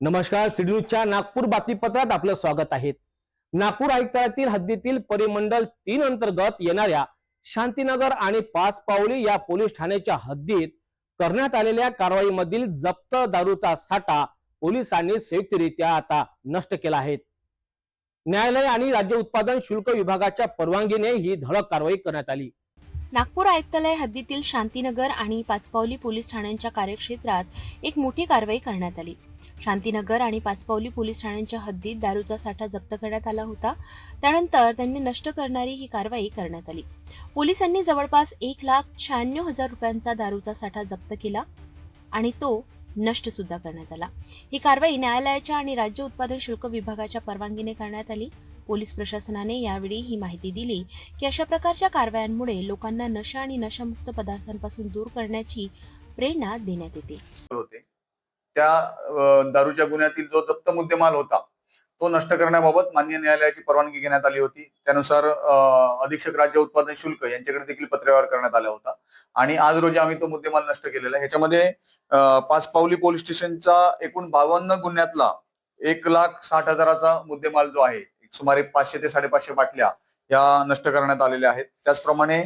नमस्कार सिडन्यूजच्या नागपूर बातमीपत्रात आपलं स्वागत आहे. नागपूर आयुक्तालयातील हद्दीतील परिमंडल तीन अंतर्गत येणाऱ्या शांतीनगर आणि पाच पावली या पोलीस ठाण्याच्या हद्दीत करण्यात आलेल्या कारवाईमधील जप्त दारूचा साठा पोलिसांनी संयुक्तरित्या आता नष्ट केला आहे. न्यायालय आणि राज्य उत्पादन शुल्क विभागाच्या परवानगीने ही धडक कारवाई करण्यात आली. नागपूर आयुक्तालय हद्दीतील शांतीनगर आणि पाचपावली पोलीस ठाण्यांच्या कार्यक्षेत्रात एक मोठी कारवाई करण्यात आली. शांतीनगर आणि पाचपावली पोलीस ठाण्यांच्या हद्दीत दारूचा साठा जप्त करण्यात आला होता. त्यानंतर त्यांनी नष्ट करणारी ही कारवाई करण्यात आली. पोलिसांनी जवळपास एक लाख शहाण्णव हजार रुपयांचा दारूचा साठा जप्त केला आणि तो नष्ट सुद्धा करण्यात आला. ही कारवाई न्यायालयाच्या आणि राज्य उत्पादन शुल्क विभागाच्या परवानगीने करण्यात आली. पोलीस प्रशासनाने यावेळी ही माहिती दिली की अशा प्रकारच्या कारवायांमुळे लोकांना नशा आणि नशामुक्त पदार्थांपासून दूर करण्याची प्रेरणा देण्यात येते. होते. त्या दारूच्या गुन्ह्यातील जो जप्त मुद्देमाल होता तो नष्ट करण्याबाबत मान्य न्यायालयाची परवानगी घेण्यात आली होती. त्यानुसार अधीक्षक राज्य उत्पादन शुल्क यांच्याकडे देखील पत्रव्यवहार करण्यात आला होता. आणि आज रोजी आम्ही तो मुद्देमाल नष्ट केलेला आहे. ह्याच्यामध्ये पाचपावली पाच पावली पोलीस स्टेशनचा एकूण बावन्न गुन्ह्यातला एक लाख साठ हजाराचा मुद्देमाल जो आहे सुमारे पाचशे ते साडेपाचशे बाटल्या या नष्ट करण्यात आलेल्या आहेत. त्याचप्रमाणे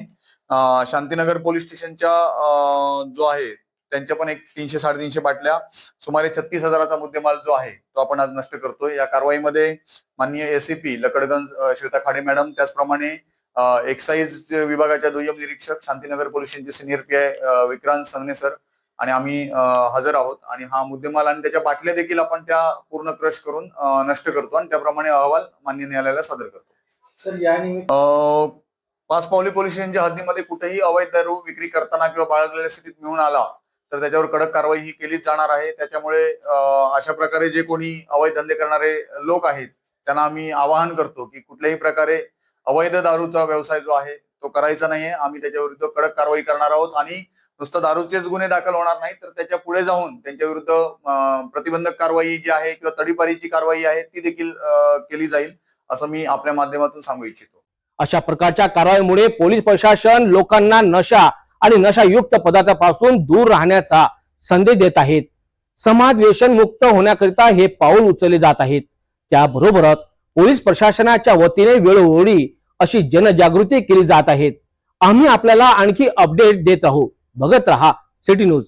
शांतीनगर पोलीस स्टेशनच्या अ, जो आहे त्यांच्या पण एक तीनशे साडेतीनशे बाटल्या सुमारे छत्तीस हजाराचा मुद्देमाल जो आहे तो आपण आज नष्ट करतोय. या कारवाईमध्ये माननीय एसीपी लकडगंज श्वेता खाडे मॅडम त्याचप्रमाणे एक्साईज विभागाच्या दुय्यम निरीक्षक शांतीनगर पोलीस स्टेशनचे senior P I Vikrant Sangane sir आणि आम्ही हजर आहोत. आणि हा मुद्देमाल आणि त्याच्या बाटल्या देखील आपण त्या पूर्ण क्रश करून नष्ट करतो. आणि त्याप्रमाणे अहवाल मान्य न्यायालयाला सादर करतो. सर या पाच पावली पोलीस स्टेशनच्या हद्दीमध्ये कुठेही अवैध दारू विक्री करताना किंवा बाळगलेल्या स्थितीत मिळून आला तर त्याच्यावर कडक कारवाई ही केलीच जाणार आहे. त्याच्यामुळे अशा प्रकारे जे कोणी अवैध धंदे करणारे लोक आहेत त्यांना आम्ही आवाहन करतो की कुठल्याही प्रकारे अवैध दारूचा व्यवसाय जो आहे तो करायचा नाहीये. आम्ही त्याच्या विरुद्ध कडक कारवाई करणार आहोत आणि नुसतं दारूचेच गुन्हे दाखल होणार नाही तर त्याच्या पुढे जाऊन त्यांच्या विरुद्ध प्रतिबंधक कारवाई जी आहे किंवा तडीपारीची कारवाई आहे ती देखील केली जाईल असं मी आपल्या माध्यमातून सांगू इच्छितो. अशा प्रकारच्या कारवाईमुळे पोलीस प्रशासन लोकांना नशा आणि नशायुक्त पदार्थापासून दूर राहण्याचा संदेश देत आहेत. समाज व्यसन मुक्त होण्याकरिता हे पाऊल उचलले जात आहेत. त्याबरोबरच पोलीस प्रशासनाच्या वतीने वेळोवेळी अशी जनजागृती केली जात आहे. आम्ही आपल्याला आणखी अपडेट देत आहोत. बघत रहा सिटी न्यूज.